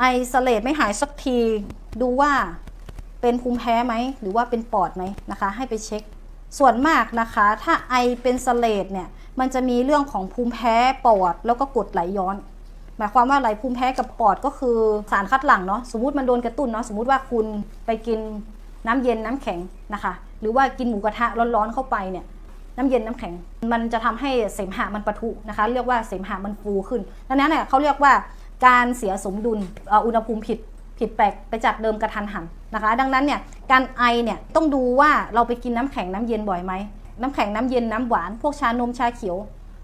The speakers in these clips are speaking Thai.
ไอสเลดไม่หายสักที ดูว่าเป็นภูมิแพ้ไหม หรือว่าเป็นปอดไหมนะคะ ให้ไปเช็ค ส่วนมากนะคะ ถ้าไอเป็นสเลดเนี่ย มันจะมีเรื่องของภูมิแพ้ปอดแล้วก็กดไหลย้อน หมายความว่าอะไรภูมิแพ้กับปอดก็คือสารคัดหลั่งเนาะ สมมติมันโดนกระตุ้นเนาะ สมมติว่าคุณไปกินน้ำเย็นน้ำแข็งนะคะ หรือว่ากินหมูกระทะร้อนๆเข้าไปเนี่ยน้ำเย็นน้ำแข็ง มันจะทำให้เสมหะมันปะทุนะคะ เรียกว่าเสมหะมันฟูขึ้นดังนั้นเนี่ยเขาเรียกว่า การเสียสมดุลอุณหภูมิผิดผิดแปลกไปจากเดิมกระทันหันนะคะ ดังนั้นเนี่ยการไอเนี่ยต้องดูว่าเราไปกินน้ำแข็งน้ำเย็นบ่อยไหมน้ำแข็งน้ำเย็นน้ำหวานพวกชานมชาเขียว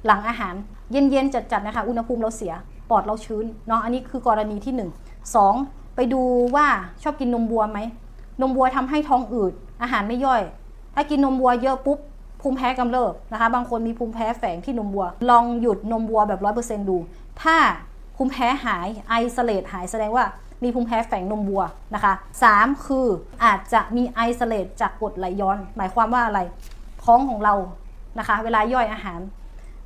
หลังอาหาร เย็นๆจัดๆนะคะอุณหภูมิเราเสียปอดเราชื้นเนาะอันนี้คือกรณีที่หนึ่งสองไปดูว่าชอบกินนมวัวไหมนมวัวทำให้ท้องอืดอาหารไม่ย่อย ถ้ากินนมวัวเยอะปุ๊บภูมิแพ้กำเริบนะคะ บางคนมีภูมิแพ้แฝงที่นมวัว ลองหยุดนมวัวแบบร้อยเปอร์เซ็นต์ดู ถ้า ภูมิแพ้หายไอสเลดหายแสดงว่ามีภูมิแพ้แฝงนมวัวนะคะสามคืออาจจะมีไอสเลดจากกรดไหลย้อน หมายความว่าอะไร ท้องของเรานะคะ เวลาย่อยอาหาร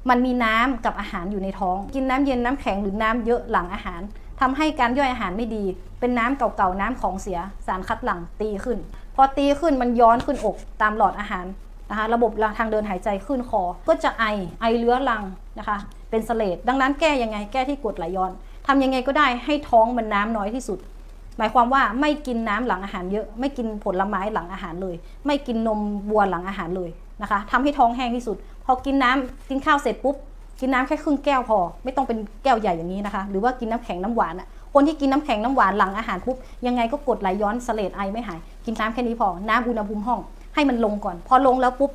มันมีน้ำกับอาหารอยู่ในท้อง กินน้ำเย็นน้ำแข็งหรือน้ำเยอะหลังอาหารทำให้การย่อยอาหารไม่ดี เป็นน้ำเก่าๆน้ำของเสียสารคัดหลั่งตีขึ้น พอตีขึ้นมันย้อนขึ้นอกตามหลอดอาหาร นะคะระบบทางเดินหายใจขึ้นคอ ก็จะไอไอเรื้อรังนะคะ เป็นสเลดดังนั้นแก้ยังไงแก้ที่กดไหลย้อนทำยังไงก็ได้ให้ท้องมันน้ำน้อยที่สุด หมายความว่าไม่กินน้ำหลังอาหารเยอะ ไม่กินผลไม้หลังอาหารเลย ไม่กินนมวัวหลังอาหารเลยนะคะทำให้ท้องแห้งที่สุด พอกินน้ำกินข้าวเสร็จปุ๊บกินน้ำแค่ครึ่งแก้วพอ ไม่ต้องเป็นแก้วใหญ่อย่างนี้นะคะ หรือว่ากินน้ำแข็งน้ำหวานอะคนที่กินน้ำแข็งน้ำหวานหลังอาหารปุ๊บยังไงก็กดไหลย้อนสเลดไอไม่หาย กินน้ำแค่นี้พอ น้ำอุณหภูมิห้อง ให้มันลงก่อน พอลงแล้วปุ๊บ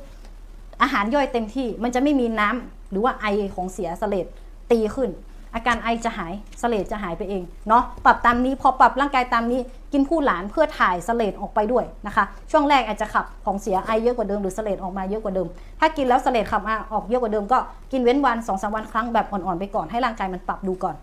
อาหารย่อยเต็มที่ มันจะไม่มีน้ำหรือว่าไอของเสียสเลดตีขึ้น อาการไอจะหายสเลดจะหายไปเองเนาะปรับตามนี้พอปรับร่างกายตามนี้กินผู้หลานเพื่อถ่ายสเลดออกไปด้วยนะคะ ช่วงแรกอาจจะขับของเสียไอเยอะกว่าเดิมหรือสเลดออกมาเยอะกว่าเดิม ถ้ากินแล้วสเลดขับมาออกเยอะกว่าเดิมก็กินเว้นวัน2อสวันครั้งแบบอ่อนๆไปก่อนให้ร่างกายมันปรับดูก่อน